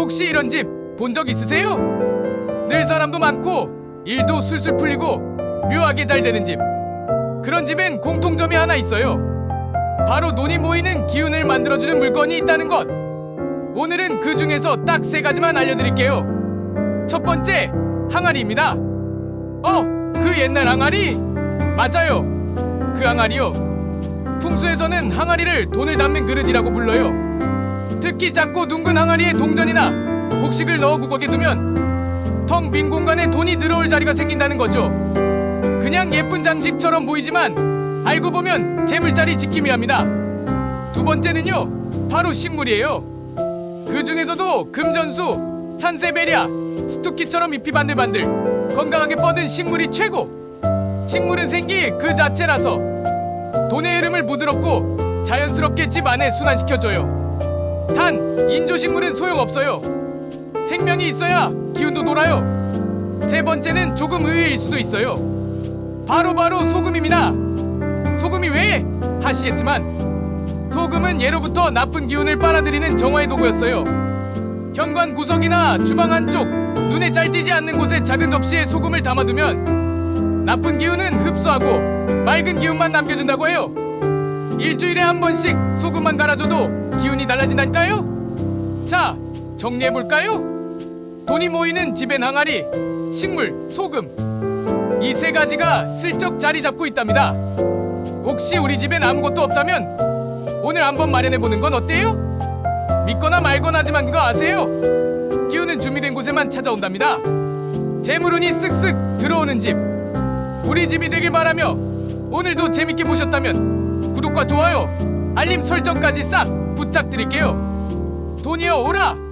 혹시 이런 집 본 적 있으세요? 늘 사람도 많고 일도 술술 풀리고 묘하게 잘 되는 집. 그런 집엔 공통점이 하나 있어요. 바로 돈이 모이는 기운을 만들어주는 물건이 있다는 것. 오늘은 그 중에서 딱 세 가지만 알려드릴게요. 첫 번째, 항아리입니다. 어, 그 옛날 항아리? 맞아요. 그 항아리요. 풍수에서는 항아리를 돈을 담는 그릇이라고 불러요. 특히 작고 둥근 항아리에 동전이나 곡식을 넣어 구석에 두면 텅 빈 공간에 돈이 들어올 자리가 생긴다는 거죠. 그냥 예쁜 장식처럼 보이지만 알고 보면 재물자리 지킴이랍니다. 두 번째는요, 바로 식물이에요. 그 중에서도 금전수, 산세베리아, 스투키처럼 잎이 반들반들 건강하게 뻗은 식물이 최고. 식물은 생기 그 자체라서 돈의 흐름을 부드럽고 자연스럽게 집 안에 순환시켜줘요. 단 인조식물은 소용없어요. 생명이 있어야 기운도 돌아요. 세 번째는 조금 의외일 수도 있어요. 바로 바로 소금입니다. 소금이 왜? 하시겠지만 소금은 예로부터 나쁜 기운을 빨아들이는 정화의 도구였어요. 현관 구석이나 주방 한쪽 눈에 잘 띄지 않는 곳에 작은 접시에 소금을 담아두면 나쁜 기운은 흡수하고 맑은 기운만 남겨준다고 해요. 일주일에 한 번씩 소금만 갈아줘도 기운이 달라진다니까요? 자, 정리해볼까요? 돈이 모이는 집엔 항아리, 식물, 소금. 이 세 가지가 슬쩍 자리 잡고 있답니다. 혹시 우리 집엔 아무것도 없다면 오늘 한번 마련해보는 건 어때요? 믿거나 말거나 하지만 그거 아세요? 기운은 준비된 곳에만 찾아온답니다. 재물운이 쓱쓱 들어오는 집. 우리 집이 되길 바라며 오늘도 재밌게 보셨다면 구독과 좋아요, 알림 설정까지 싹 부탁드릴게요. 돈이여 오라!